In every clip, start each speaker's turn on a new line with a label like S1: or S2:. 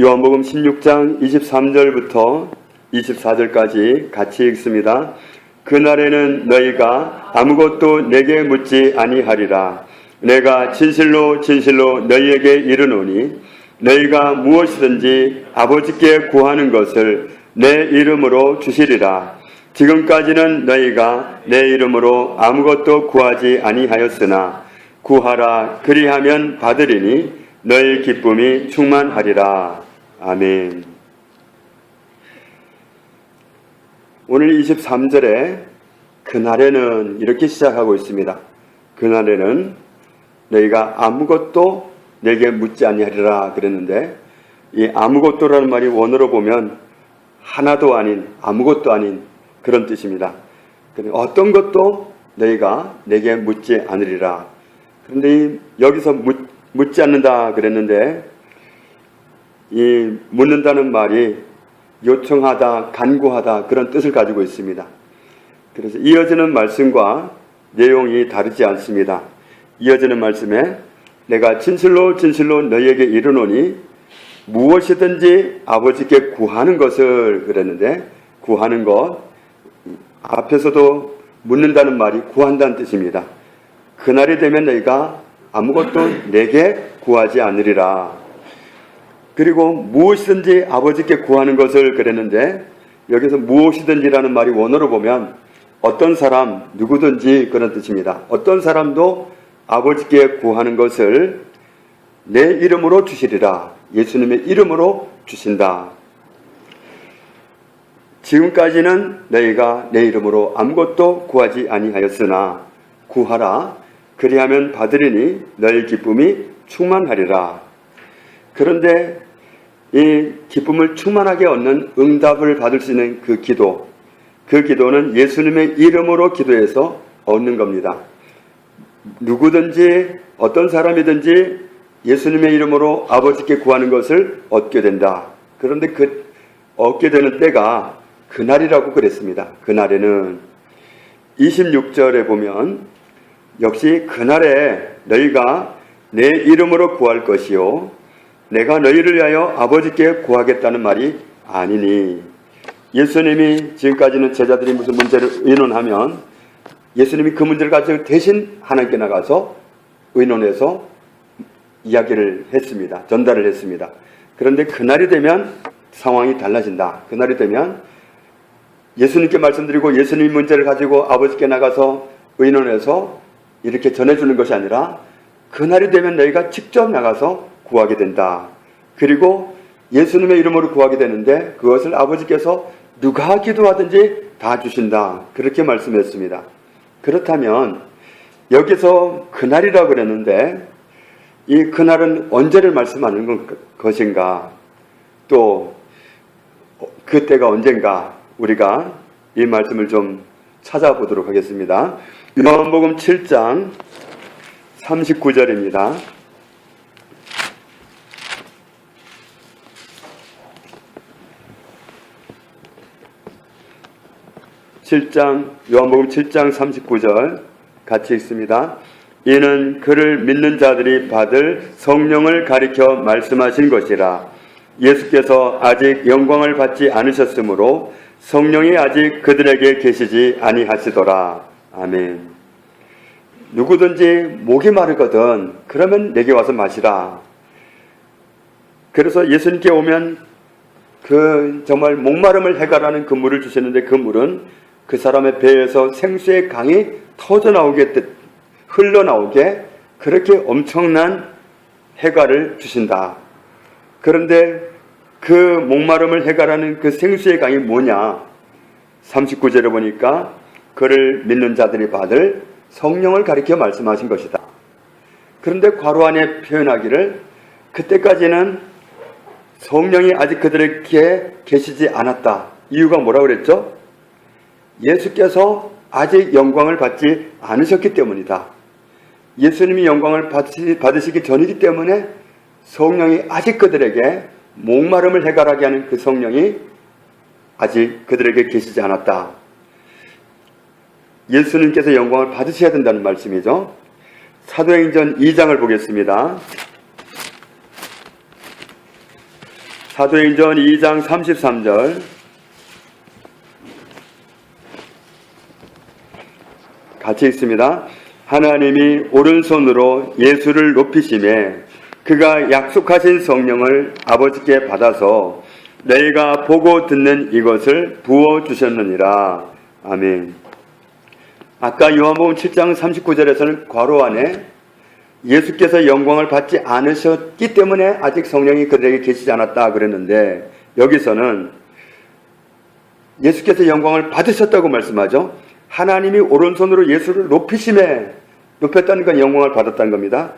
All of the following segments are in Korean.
S1: 요한복음 16장 23절부터 24절까지 같이 읽습니다. 그날에는 너희가 아무것도 내게 묻지 아니하리라. 내가 진실로 진실로 너희에게 이르노니 너희가 무엇이든지 아버지께 구하는 것을 내 이름으로 주시리라. 지금까지는 너희가 내 이름으로 아무것도 구하지 아니하였으나 구하라 그리하면 받으리니 너희 기쁨이 충만하리라. 아멘. 오늘 23절에 그날에는 이렇게 시작하고 있습니다. 그날에는 너희가 아무것도 내게 묻지 아니하리라 그랬는데 이 아무것도라는 말이 원어로 보면 하나도 아닌 아무것도 아닌 그런 뜻입니다. 어떤 것도 너희가 내게 묻지 않으리라. 그런데 이 여기서 묻, 묻지 않는다 그랬는데 이 묻는다는 말이 요청하다, 간구하다 그런 뜻을 가지고 있습니다. 그래서 이어지는 말씀과 내용이 다르지 않습니다. 이어지는 말씀에 내가 진실로 진실로 너희에게 이르노니 무엇이든지 아버지께 구하는 것을 그랬는데 구하는 것 앞에서도 묻는다는 말이 구한다는 뜻입니다. 그날이 되면 너희가 아무것도 내게 구하지 않으리라. 그리고 무엇이든지 아버지께 구하는 것을 그랬는데 여기서 무엇이든지라는 말이 원어로 보면 어떤 사람 누구든지 그런 뜻입니다. 어떤 사람도 아버지께 구하는 것을 내 이름으로 주시리라. 예수님의 이름으로 주신다. 지금까지는 너희가 내 이름으로 아무것도 구하지 아니하였으나 구하라 그리하면 받으리니 너희 기쁨이 충만하리라. 그런데 이 기쁨을 충만하게 얻는 응답을 받을 수 있는 그 기도, 그 기도는 예수님의 이름으로 기도해서 얻는 겁니다. 누구든지 어떤 사람이든지 예수님의 이름으로 아버지께 구하는 것을 얻게 된다. 그런데 그 얻게 되는 때가 그날이라고 그랬습니다. 그날에는 26절에 보면 역시 그날에 너희가 내 이름으로 구할 것이요 내가 너희를 위하여 아버지께 구하겠다는 말이 아니니 예수님이 지금까지는 제자들이 무슨 문제를 의논하면 예수님이 그 문제를 가지고 대신 하나님께 나가서 의논해서 이야기를 했습니다. 전달을 했습니다. 그런데 그날이 되면 상황이 달라진다. 그날이 되면 예수님께 말씀드리고 예수님 문제를 가지고 아버지께 나가서 의논해서 이렇게 전해주는 것이 아니라 그날이 되면 너희가 직접 나가서 구하게 된다. 그리고 예수님의 이름으로 구하게 되는데 그것을 아버지께서 누가 기도하든지 다 주신다. 그렇게 말씀했습니다. 그렇다면 여기서 그날이라고 그랬는데 이 그날은 언제를 말씀하는 것인가? 또 그때가 언젠가 우리가 이 말씀을 좀 찾아보도록 하겠습니다. 요한복음 7장 39절입니다. 7장 요한복음 7장 39절 같이 읽습니다. 이는 그를 믿는 자들이 받을 성령을 가리켜 말씀하신 것이라 예수께서 아직 영광을 받지 않으셨으므로 성령이 아직 그들에게 계시지 아니하시더라. 아멘. 누구든지 목이 마르거든 그러면 내게 와서 마시라. 그래서 예수님께 오면 그 정말 목마름을 해결하는 그 물을 주시는데 그 물은 그 사람의 배에서 생수의 강이 터져 나오게 흘러 나오게 그렇게 엄청난 해가를 주신다. 그런데 그 목마름을 해결하는 그 생수의 강이 뭐냐? 39절에 보니까 그를 믿는 자들이 받을 성령을 가리켜 말씀하신 것이다. 그런데 괄호 안에 표현하기를 그때까지는 성령이 아직 그들에게 계시지 않았다. 이유가 뭐라고 그랬죠? 예수께서 아직 영광을 받지 않으셨기 때문이다. 예수님이 영광을 받으시기 전이기 때문에 성령이 아직 그들에게 목마름을 해결하게 하는 그 성령이 아직 그들에게 계시지 않았다. 예수님께서 영광을 받으셔야 된다는 말씀이죠. 사도행전 2장을 보겠습니다. 사도행전 2장 33절 같이 읽습니다. 하나님이 오른손으로 예수를 높이심에 그가 약속하신 성령을 아버지께 받아서 너희가 보고 듣는 이것을 부어 주셨느니라. 아멘. 아까 요한복음 7장 39절에서는 괄호 안에 예수께서 영광을 받지 않으셨기 때문에 아직 성령이 그들에게 계시지 않았다 그랬는데 여기서는 예수께서 영광을 받으셨다고 말씀하죠. 하나님이 오른손으로 예수를 높이심에 높였다는 건 영광을 받았다는 겁니다.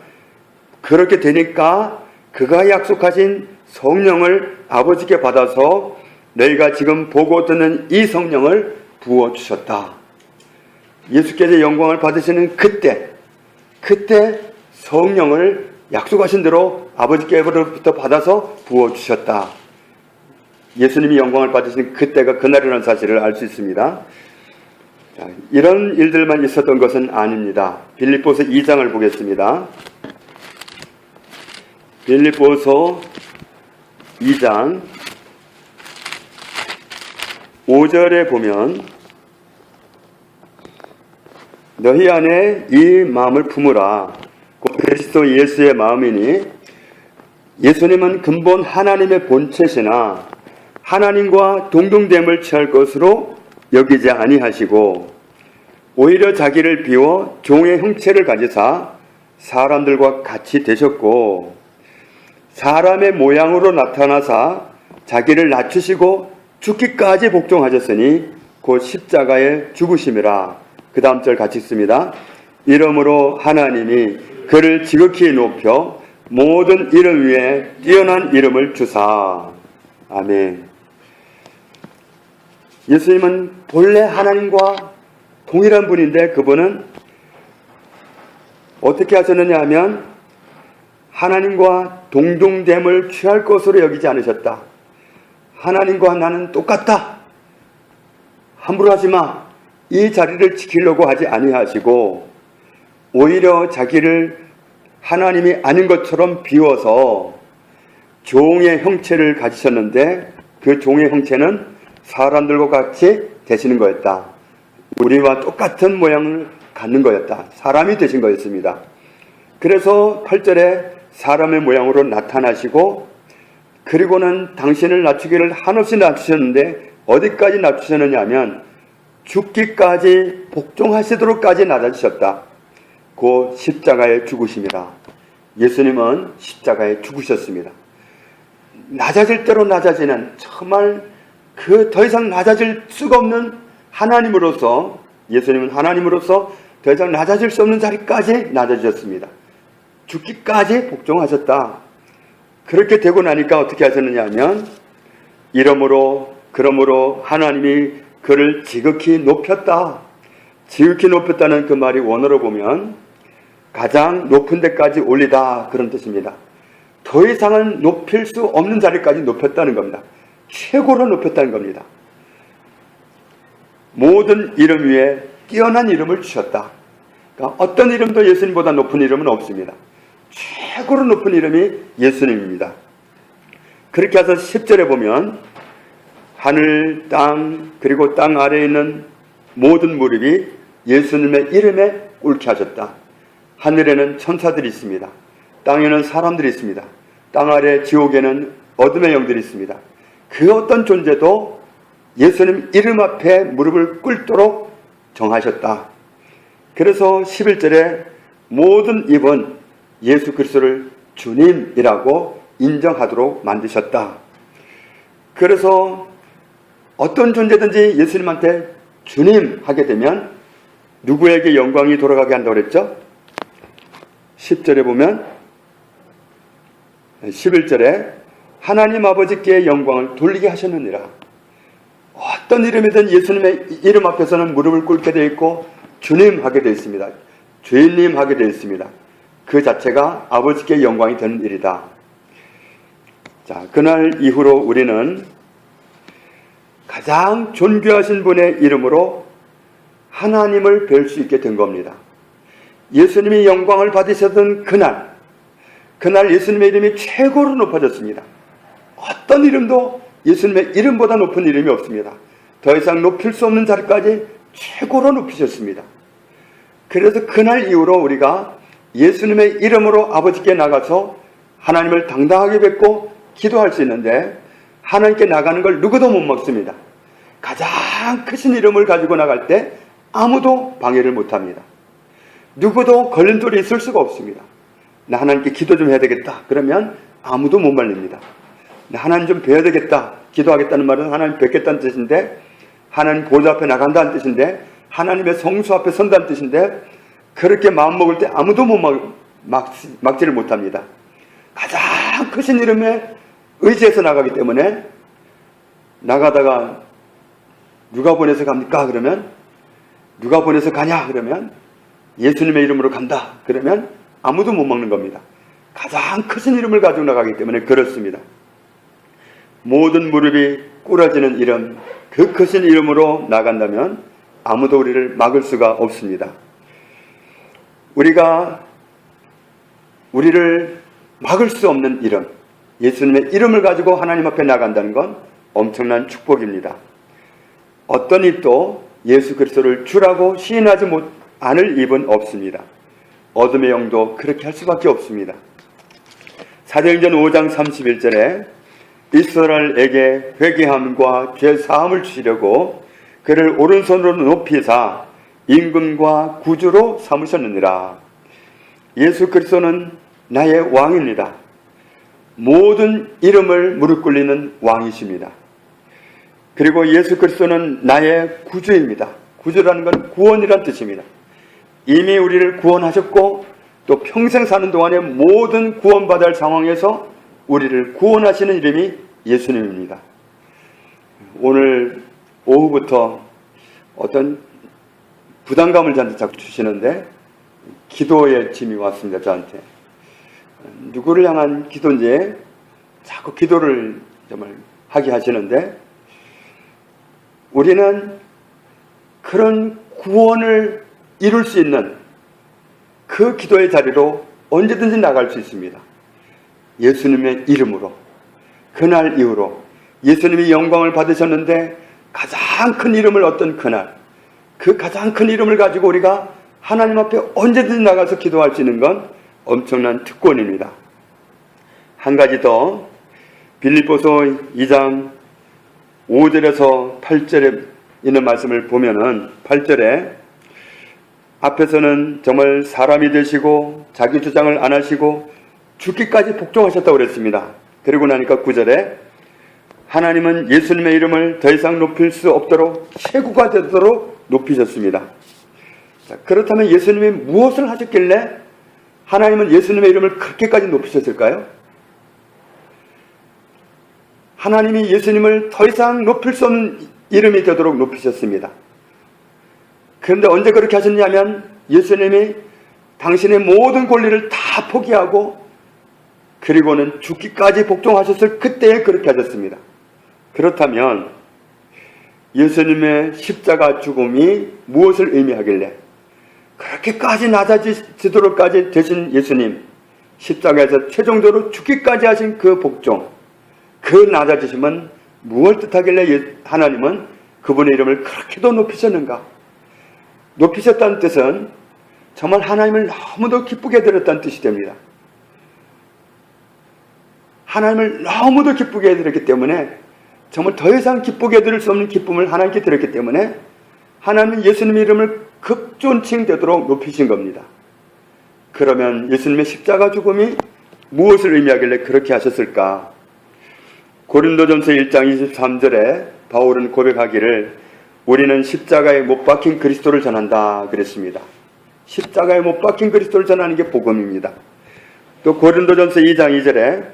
S1: 그렇게 되니까 그가 약속하신 성령을 아버지께 받아서 너희가 지금 보고 듣는 이 성령을 부어 주셨다. 예수께서 영광을 받으시는 그때, 그때 성령을 약속하신 대로 아버지께로부터 받아서 부어 주셨다. 예수님이 영광을 받으신 그때가 그날이라는 사실을 알 수 있습니다. 자, 이런 일들만 있었던 것은 아닙니다. 빌립보서 2장을 보겠습니다. 빌립보서 2장 5절에 보면 너희 안에 이 마음을 품으라. 곧 그리스도 예수의 마음이니 예수님은 근본 하나님의 본체시나 하나님과 동등됨을 취할 것으로 여기지 아니하시고 오히려 자기를 비워 종의 형체를 가지사 사람들과 같이 되셨고 사람의 모양으로 나타나사 자기를 낮추시고 죽기까지 복종하셨으니 곧 십자가에 죽으심이라. 그 다음 절 같이 읽습니다. 이러므로 하나님이 그를 지극히 높여 모든 이름 위에 뛰어난 이름을 주사. 아멘. 예수님은 본래 하나님과 동일한 분인데 그분은 어떻게 하셨느냐 하면 하나님과 동등됨을 취할 것으로 여기지 않으셨다. 하나님과 나는 똑같다. 함부로 하지 마. 이 자리를 지키려고 하지 아니하시고 오히려 자기를 하나님이 아닌 것처럼 비워서 종의 형체를 가지셨는데 그 종의 형체는 사람들과 같이 되시는 거였다. 우리와 똑같은 모양을 갖는 거였다. 사람이 되신 거였습니다. 그래서 8절에 사람의 모양으로 나타나시고 그리고는 당신을 낮추기를 한없이 낮추셨는데 어디까지 낮추셨느냐 하면 죽기까지 복종하시도록까지 낮아지셨다. 그 십자가에 죽으심이라. 예수님은 십자가에 죽으셨습니다. 낮아질 대로 낮아지는 정말 그 더 이상 낮아질 수가 없는 하나님으로서 예수님은 하나님으로서 더 이상 낮아질 수 없는 자리까지 낮아지셨습니다. 죽기까지 복종하셨다. 그렇게 되고 나니까 어떻게 하셨느냐 하면 이러므로 그러므로 하나님이 그를 지극히 높였다. 지극히 높였다는 그 말이 원어로 보면 가장 높은 데까지 올리다 그런 뜻입니다. 더 이상은 높일 수 없는 자리까지 높였다는 겁니다. 최고로 높였다는 겁니다. 모든 이름 위에 뛰어난 이름을 주셨다. 그러니까 어떤 이름도 예수님보다 높은 이름은 없습니다. 최고로 높은 이름이 예수님입니다. 그렇게 해서 10절에 보면 하늘, 땅, 그리고 땅 아래에 있는 모든 무릎이 예수님의 이름에 옳게 하셨다. 하늘에는 천사들이 있습니다. 땅에는 사람들이 있습니다. 땅 아래 지옥에는 어둠의 영들이 있습니다. 그 어떤 존재도 예수님 이름 앞에 무릎을 꿇도록 정하셨다. 그래서 11절에 모든 입은 예수 그리스도를 주님이라고 인정하도록 만드셨다. 그래서 어떤 존재든지 예수님한테 주님 하게 되면 누구에게 영광이 돌아가게 한다고 그랬죠? 10절에 보면 11절에 하나님 아버지께 영광을 돌리게 하셨느니라. 어떤 이름이든 예수님의 이름 앞에서는 무릎을 꿇게 되어 있고 주님 하게 되어 있습니다. 주인님 하게 되어 있습니다. 그 자체가 아버지께 영광이 되는 일이다. 자, 그날 이후로 우리는 가장 존귀하신 분의 이름으로 하나님을 뵐 수 있게 된 겁니다. 예수님이 영광을 받으셨던 그날, 그날 예수님의 이름이 최고로 높아졌습니다. 어떤 이름도 예수님의 이름보다 높은 이름이 없습니다. 더 이상 높일 수 없는 자리까지 최고로 높이셨습니다. 그래서 그날 이후로 우리가 예수님의 이름으로 아버지께 나가서 하나님을 당당하게 뵙고 기도할 수 있는데 하나님께 나가는 걸 누구도 못 먹습니다. 가장 크신 이름을 가지고 나갈 때 아무도 방해를 못 합니다. 누구도 걸림돌이 있을 수가 없습니다. 나 하나님께 기도 좀 해야 되겠다. 그러면 아무도 못 말립니다. 나 하나님 좀 뵈야 되겠다. 기도하겠다는 말은 하나님 뵙겠다는 뜻인데 하나님 보좌 앞에 나간다는 뜻인데 하나님의 성수 앞에 선다는 뜻인데 그렇게 마음 먹을 때 아무도 못 막, 막, 막지를 못합니다. 가장 크신 이름에 의지해서 나가기 때문에 나가다가 누가 보내서 갑니까? 그러면 누가 보내서 가냐? 그러면 예수님의 이름으로 간다. 그러면 아무도 못 먹는 겁니다. 가장 크신 이름을 가지고 나가기 때문에 그렇습니다. 모든 무릎이 꿇어지는 이름, 그 크신 이름으로 나간다면 아무도 우리를 막을 수가 없습니다. 우리가 우리를 막을 수 없는 이름, 예수님의 이름을 가지고 하나님 앞에 나간다는 건 엄청난 축복입니다. 어떤 입도 예수 그리스도를 주라고 시인하지 못 않을 입은 없습니다. 어둠의 영도 그렇게 할 수밖에 없습니다. 사도행전 5장 31절에 이스라엘에게 회개함과 죄 사함을 주시려고 그를 오른손으로 높이사 임금과 구주로 삼으셨느니라. 예수 그리스도는 나의 왕입니다. 모든 이름을 무릎 꿇리는 왕이십니다. 그리고 예수 그리스도는 나의 구주입니다. 구주라는 건 구원이란 뜻입니다. 이미 우리를 구원하셨고 또 평생 사는 동안에 모든 구원받을 상황에서 우리를 구원하시는 이름이 예수님입니다. 오늘 오후부터 어떤 부담감을 저한테 자꾸 주시는데 기도의 짐이 왔습니다. 저한테. 누구를 향한 기도인지 자꾸 기도를 정말 하게 하시는데 우리는 그런 구원을 이룰 수 있는 그 기도의 자리로 언제든지 나갈 수 있습니다. 예수님의 이름으로. 그날 이후로 예수님이 영광을 받으셨는데 가장 큰 이름을 얻던 그날, 그 가장 큰 이름을 가지고 우리가 하나님 앞에 언제든지 나가서 기도할 수 있는 건 엄청난 특권입니다. 한 가지 더, 빌립보서 2장 5절에서 8절에 있는 말씀을 보면은 8절에 앞에서는 정말 사람이 되시고 자기 주장을 안 하시고 죽기까지 복종하셨다고 그랬습니다. 그리고 나니까 9절에 하나님은 예수님의 이름을 더 이상 높일 수 없도록 최고가 되도록 높이셨습니다. 자, 그렇다면 예수님이 무엇을 하셨길래 하나님은 예수님의 이름을 그렇게까지 높이셨을까요? 하나님이 예수님을 더 이상 높일 수 없는 이름이 되도록 높이셨습니다. 그런데 언제 그렇게 하셨냐면 예수님이 당신의 모든 권리를 다 포기하고 그리고는 죽기까지 복종하셨을 그때에 그렇게 하셨습니다. 그렇다면 예수님의 십자가 죽음이 무엇을 의미하길래 그렇게까지 낮아지도록까지 되신 예수님 십자가에서 최종적으로 죽기까지 하신 그 복종 그 낮아지심은 무엇을 뜻하길래 예- 하나님은 그분의 이름을 그렇게도 높이셨는가? 높이셨다는 뜻은 정말 하나님을 너무도 기쁘게 드렸다는 뜻이 됩니다. 하나님을 너무도 기쁘게 해드렸기 때문에 정말 더 이상 기쁘게 드릴 수 없는 기쁨을 하나님께 드렸기 때문에 하나님은 예수님의 이름을 극존칭되도록 높이신 겁니다. 그러면 예수님의 십자가 죽음이 무엇을 의미하길래 그렇게 하셨을까? 고린도전서 1장 23절에 바울은 고백하기를 우리는 십자가에 못 박힌 그리스도를 전한다 그랬습니다. 십자가에 못 박힌 그리스도를 전하는 게 복음입니다. 또 고린도전서 2장 2절에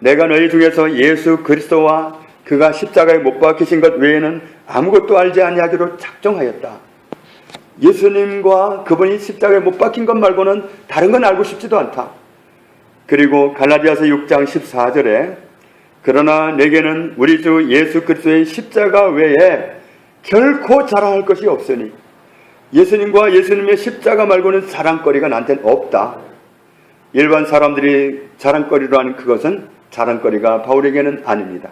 S1: 내가 너희 중에서 예수 그리스도와 그가 십자가에 못 박히신 것 외에는 아무것도 알지 아니하기로 작정하였다. 예수님과 그분이 십자가에 못 박힌 것 말고는 다른 건 알고 싶지도 않다. 그리고 갈라디아서 6장 14절에 그러나 내게는 우리 주 예수 그리스도의 십자가 외에 결코 자랑할 것이 없으니 예수님과 예수님의 십자가 말고는 자랑거리가 나한테는 없다. 일반 사람들이 자랑거리로 하는 그것은 자랑거리가 바울에게는 아닙니다.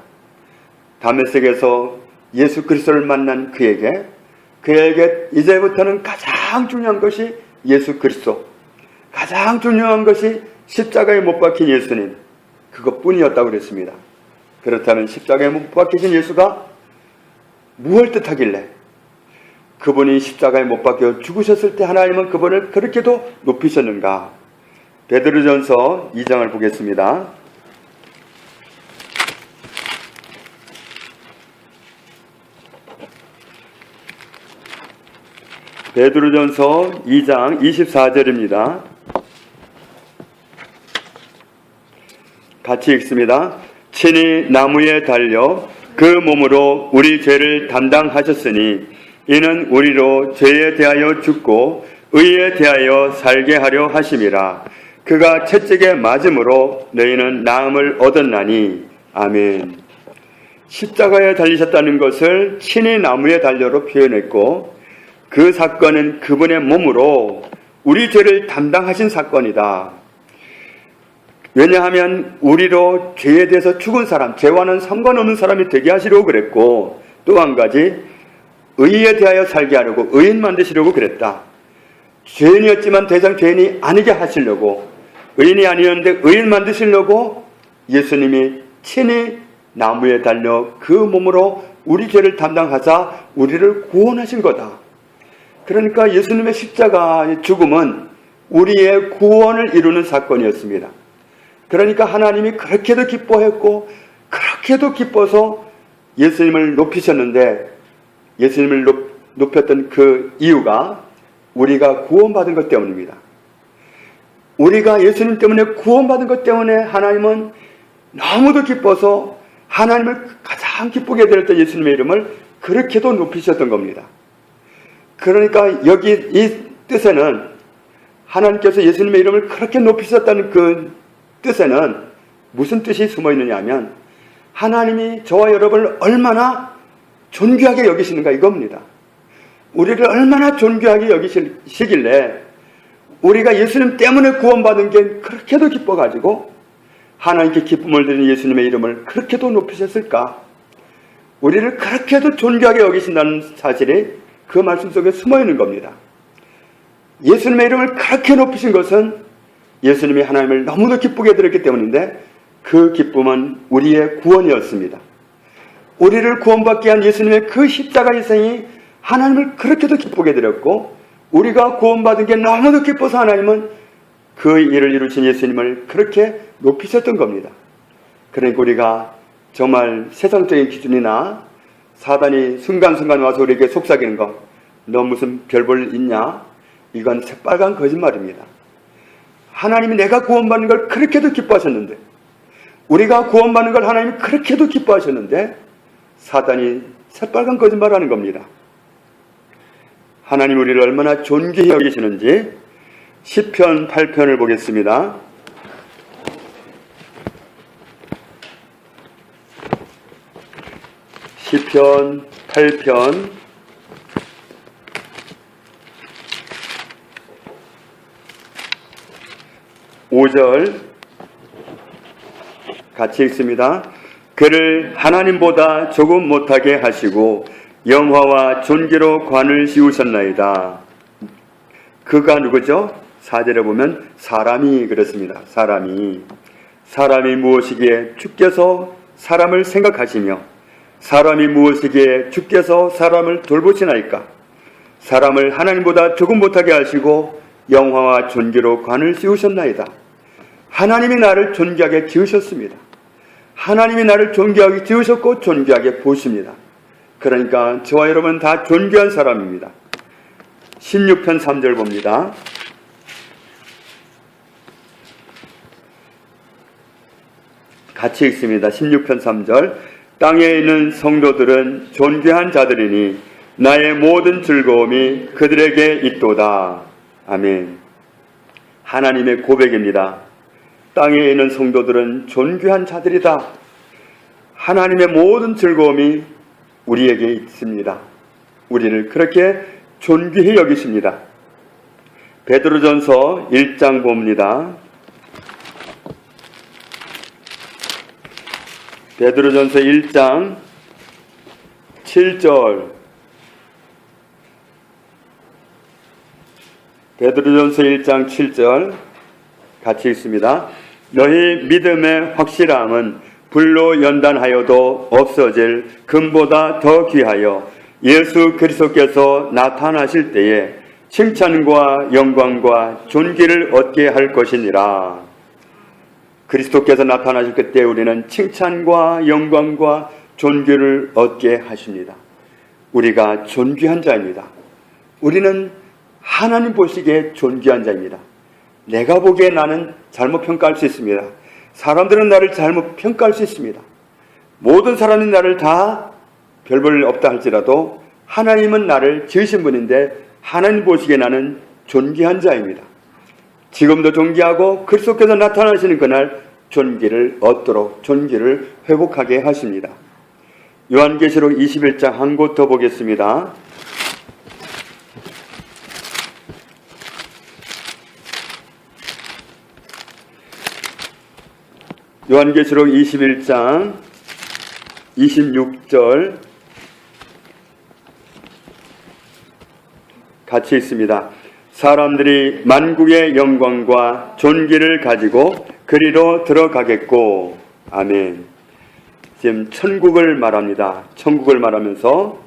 S1: 다메섹에서 예수 그리스도를 만난 그에게 그에게 이제부터는 가장 중요한 것이 예수 그리스도 가장 중요한 것이 십자가에 못 박힌 예수님 그것뿐이었다고 그랬습니다. 그렇다면 십자가에 못 박히신 예수가 무엇을 뜻하길래 그분이 십자가에 못 박혀 죽으셨을 때 하나님은 그분을 그렇게도 높이셨는가? 베드로전서 2장을 보겠습니다. 베드로전서 2장 24절입니다. 같이 읽습니다. 친히 나무에 달려 그 몸으로 우리 죄를 담당하셨으니 이는 우리로 죄에 대하여 죽고 의에 대하여 살게 하려 하심이라. 그가 채찍에 맞음으로 너희는 나음을 얻었나니 아멘. 십자가에 달리셨다는 것을 친히 나무에 달려로 표현했고 그 사건은 그분의 몸으로 우리 죄를 담당하신 사건이다. 왜냐하면 우리로 죄에 대해서 죽은 사람, 죄와는 상관없는 사람이 되게 하시려고 그랬고 또 한 가지 의에 대하여 살게 하려고 의인 만드시려고 그랬다. 죄인이었지만 더 이상 죄인이 아니게 하시려고 의인이 아니었는데 의인 만드시려고 예수님이 친히 나무에 달려 그 몸으로 우리 죄를 담당하사 우리를 구원하신 거다. 그러니까 예수님의 십자가의 죽음은 우리의 구원을 이루는 사건이었습니다. 그러니까 하나님이 그렇게도 기뻐했고 그렇게도 기뻐서 예수님을 높이셨는데 예수님을 높, 높였던 그 이유가 우리가 구원받은 것 때문입니다. 우리가 예수님 때문에 구원받은 것 때문에 하나님은 너무도 기뻐서 하나님을 가장 기쁘게 드렸던 예수님의 이름을 그렇게도 높이셨던 겁니다. 그러니까 여기 이 뜻에는 하나님께서 예수님의 이름을 그렇게 높이셨다는 그 뜻에는 무슨 뜻이 숨어 있느냐 하면 하나님이 저와 여러분을 얼마나 존귀하게 여기시는가 이겁니다. 우리를 얼마나 존귀하게 여기시길래 우리가 예수님 때문에 구원받은 게 그렇게도 기뻐가지고 하나님께 기쁨을 드리는 예수님의 이름을 그렇게도 높이셨을까? 우리를 그렇게도 존귀하게 여기신다는 사실이 그 말씀 속에 숨어 있는 겁니다. 예수님의 이름을 그렇게 높이신 것은 예수님이 하나님을 너무도 기쁘게 드렸기 때문인데 그 기쁨은 우리의 구원이었습니다. 우리를 구원받게 한 예수님의 그 십자가 희생이 하나님을 그렇게도 기쁘게 드렸고 우리가 구원받은 게 너무도 기뻐서 하나님은 그 일을 이루신 예수님을 그렇게 높이셨던 겁니다. 그러니까 우리가 정말 세상적인 기준이나 사단이 순간순간 와서 우리에게 속삭이는 거, 너 무슨 별볼 있냐? 이건 새빨간 거짓말입니다. 하나님이 내가 구원받는 걸 그렇게도 기뻐하셨는데, 우리가 구원받는 걸 하나님이 그렇게도 기뻐하셨는데, 사단이 새빨간 거짓말 하는 겁니다. 하나님 우리를 얼마나 존귀히 여기시는지 10편 8편을 보겠습니다. 시편 8편 5절 같이 읽습니다. 그를 하나님보다 조금 못하게 하시고 영화와 존귀로 관을 씌우셨나이다. 그가 누구죠? 사절에 보면 사람이 그렇습니다. 사람이 사람이 무엇이기에 주께서 사람을 생각하시며 사람이 무엇이기에 주께서 사람을 돌보시나이까? 사람을 하나님보다 조금 못하게 하시고 영화와 존귀로 관을 씌우셨나이다. 하나님이 나를 존귀하게 지으셨습니다. 하나님이 나를 존귀하게 지으셨고 존귀하게 보십니다. 그러니까 저와 여러분 다 존귀한 사람입니다. 16편 3절 봅니다. 같이 읽습니다. 16편 3절. 땅에 있는 성도들은 존귀한 자들이니 나의 모든 즐거움이 그들에게 있도다. 아멘. 하나님의 고백입니다. 땅에 있는 성도들은 존귀한 자들이다. 하나님의 모든 즐거움이 우리에게 있습니다. 우리를 그렇게 존귀히 여기십니다. 베드로전서 1장 봅니다. 베드로전서 1장 7절 베드로전서 1장 7절 같이 읽습니다. 너희 믿음의 확실함은 불로 연단하여도 없어질 금보다 더 귀하여 예수 그리스도께서 나타나실 때에 칭찬과 영광과 존귀를 얻게 할 것이니라. 그리스도께서 나타나실 그때 우리는 칭찬과 영광과 존귀를 얻게 하십니다. 우리가 존귀한 자입니다. 우리는 하나님 보시기에 존귀한 자입니다. 내가 보기에 나는 잘못 평가할 수 있습니다. 사람들은 나를 잘못 평가할 수 있습니다. 모든 사람이 나를 다 별볼 없다 할지라도 하나님은 나를 지으신 분인데 하나님 보시기에 나는 존귀한 자입니다. 지금도 존귀하고 그리스도께서 나타나시는 그날 존귀를 얻도록 존귀를 회복하게 하십니다. 요한계시록 21장 한 곳 더 보겠습니다. 요한계시록 21장 26절 같이 있습니다. 사람들이 만국의 영광과 존귀를 가지고 그리로 들어가겠고 아멘. 지금 천국을 말합니다. 천국을 말하면서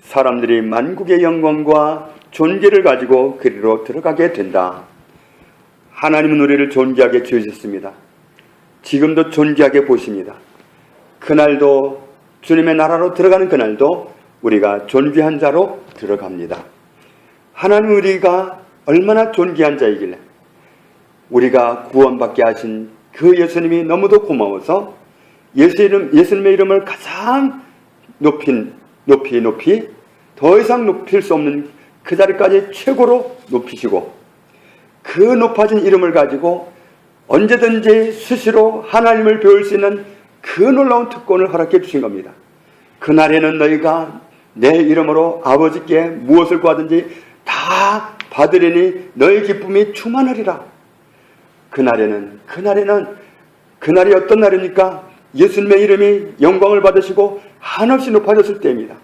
S1: 사람들이 만국의 영광과 존귀를 가지고 그리로 들어가게 된다. 하나님은 우리를 존귀하게 지으셨습니다. 지금도 존귀하게 보십니다. 그날도 주님의 나라로 들어가는 그날도 우리가 존귀한 자로 들어갑니다. 하나님 우리가 얼마나 존귀한 자이길래 우리가 구원받게 하신 그 예수님이 너무도 고마워서 예수 이름, 예수님의 이름을 가장 높인, 높이, 높이, 더 이상 높일 수 없는 그 자리까지 최고로 높이시고 그 높아진 이름을 가지고 언제든지 수시로 하나님을 배울 수 있는 그 놀라운 특권을 허락해 주신 겁니다. 그날에는 너희가 내 이름으로 아버지께 무엇을 구하든지 다 받으리니 너희 기쁨이 충만하리라. 그날에는 그날에는 그날이 어떤 날입니까? 예수님의 이름이 영광을 받으시고 한없이 높아졌을 때입니다.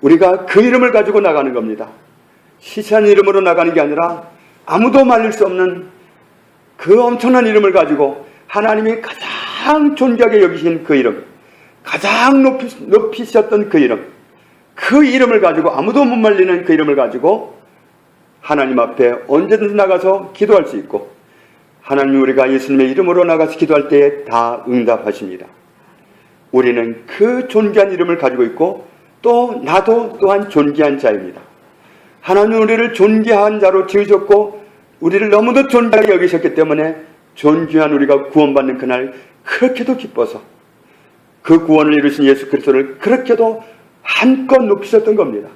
S1: 우리가 그 이름을 가지고 나가는 겁니다. 시시한 이름으로 나가는 게 아니라 아무도 말릴 수 없는 그 엄청난 이름을 가지고 하나님이 가장 존귀하게 여기신 그 이름, 가장 높이, 높이셨던 그 이름, 그 이름을 가지고 아무도 못 말리는 그 이름을 가지고 하나님 앞에 언제든지 나가서 기도할 수 있고 하나님 우리가 예수님의 이름으로 나가서 기도할 때에 다 응답하십니다. 우리는 그 존귀한 이름을 가지고 있고 또 나도 또한 존귀한 자입니다. 하나님 우리를 존귀한 자로 지으셨고 우리를 너무도 존귀하게 여기셨기 때문에 존귀한 우리가 구원받는 그날 그렇게도 기뻐서 그 구원을 이루신 예수 그리스도를 그렇게도 한껏 높이셨던 겁니다.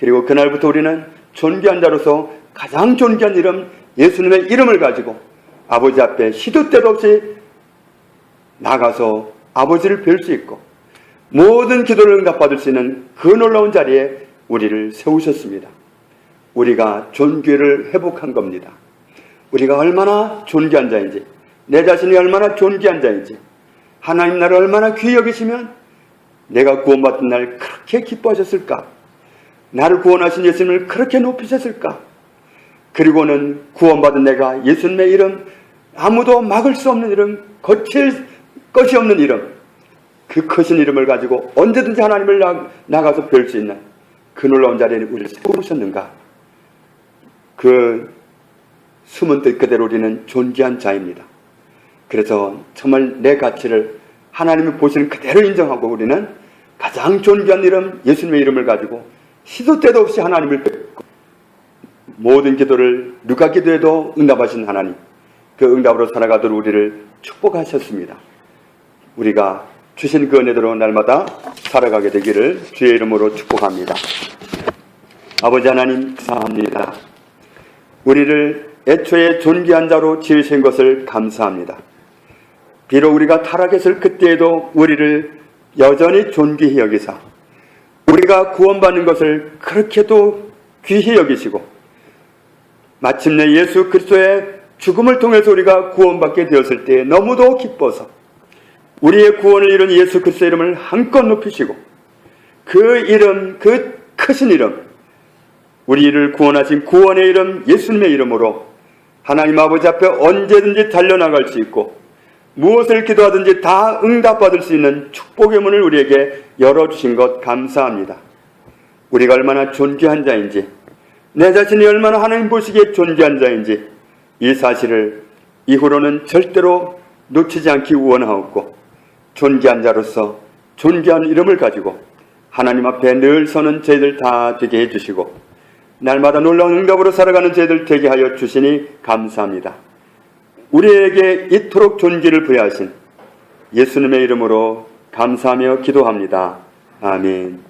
S1: 그리고 그날부터 우리는 존귀한 자로서 가장 존귀한 이름 예수님의 이름을 가지고 아버지 앞에 시도 때도 없이 나가서 아버지를 뵐 수 있고 모든 기도를 응답받을 수 있는 그 놀라운 자리에 우리를 세우셨습니다. 우리가 존귀를 회복한 겁니다. 우리가 얼마나 존귀한 자인지, 내 자신이 얼마나 존귀한 자인지, 하나님 나를 얼마나 귀히 여기시면 내가 구원받은 날 그렇게 기뻐하셨을까? 나를 구원하신 예수님을 그렇게 높이셨을까? 그리고는 구원받은 내가 예수님의 이름, 아무도 막을 수 없는 이름, 거칠 것이 없는 이름, 그 크신 이름을 가지고 언제든지 하나님을 나, 나가서 뵐 수 있는 그 놀라운 자리에 우리를 세우셨는가? 그 숨은 뜻 그대로 우리는 존귀한 자입니다. 그래서 정말 내 가치를 하나님이 보시는 그대로 인정하고 우리는 가장 존귀한 이름, 예수님의 이름을 가지고 시도 때도 없이 하나님을 뵙고 모든 기도를 누가 기도해도 응답하신 하나님, 그 응답으로 살아가도록 우리를 축복하셨습니다. 우리가 주신 그 은혜대로 날마다 살아가게 되기를 주의 이름으로 축복합니다. 아버지 하나님 감사합니다. 우리를 애초에 존귀한 자로 지으신 것을 감사합니다. 비록 우리가 타락했을 그때에도 우리를 여전히 존귀히 여기사 우리가 구원받는 것을 그렇게도 귀히 여기시고 마침내 예수 그리스도의 죽음을 통해서 우리가 구원받게 되었을 때 너무도 기뻐서 우리의 구원을 이룬 예수 그리스도 이름을 한껏 높이시고 그 이름, 그 크신 이름, 우리를 구원하신 구원의 이름 예수님의 이름으로 하나님 아버지 앞에 언제든지 달려나갈 수 있고 무엇을 기도하든지 다 응답받을 수 있는 축복의 문을 우리에게 열어주신 것 감사합니다. 우리가 얼마나 존귀한 자인지 내 자신이 얼마나 하나님 보시기에 존귀한 자인지 이 사실을 이후로는 절대로 놓치지 않기 원하옵고 존귀한 자로서 존귀한 이름을 가지고 하나님 앞에 늘 서는 저희들 다 되게 해주시고 날마다 놀라운 응답으로 살아가는 저희들 되게 하여 주시니 감사합니다. 우리에게 이토록 존귀를 부여하신 예수님의 이름으로 감사하며 기도합니다. 아멘.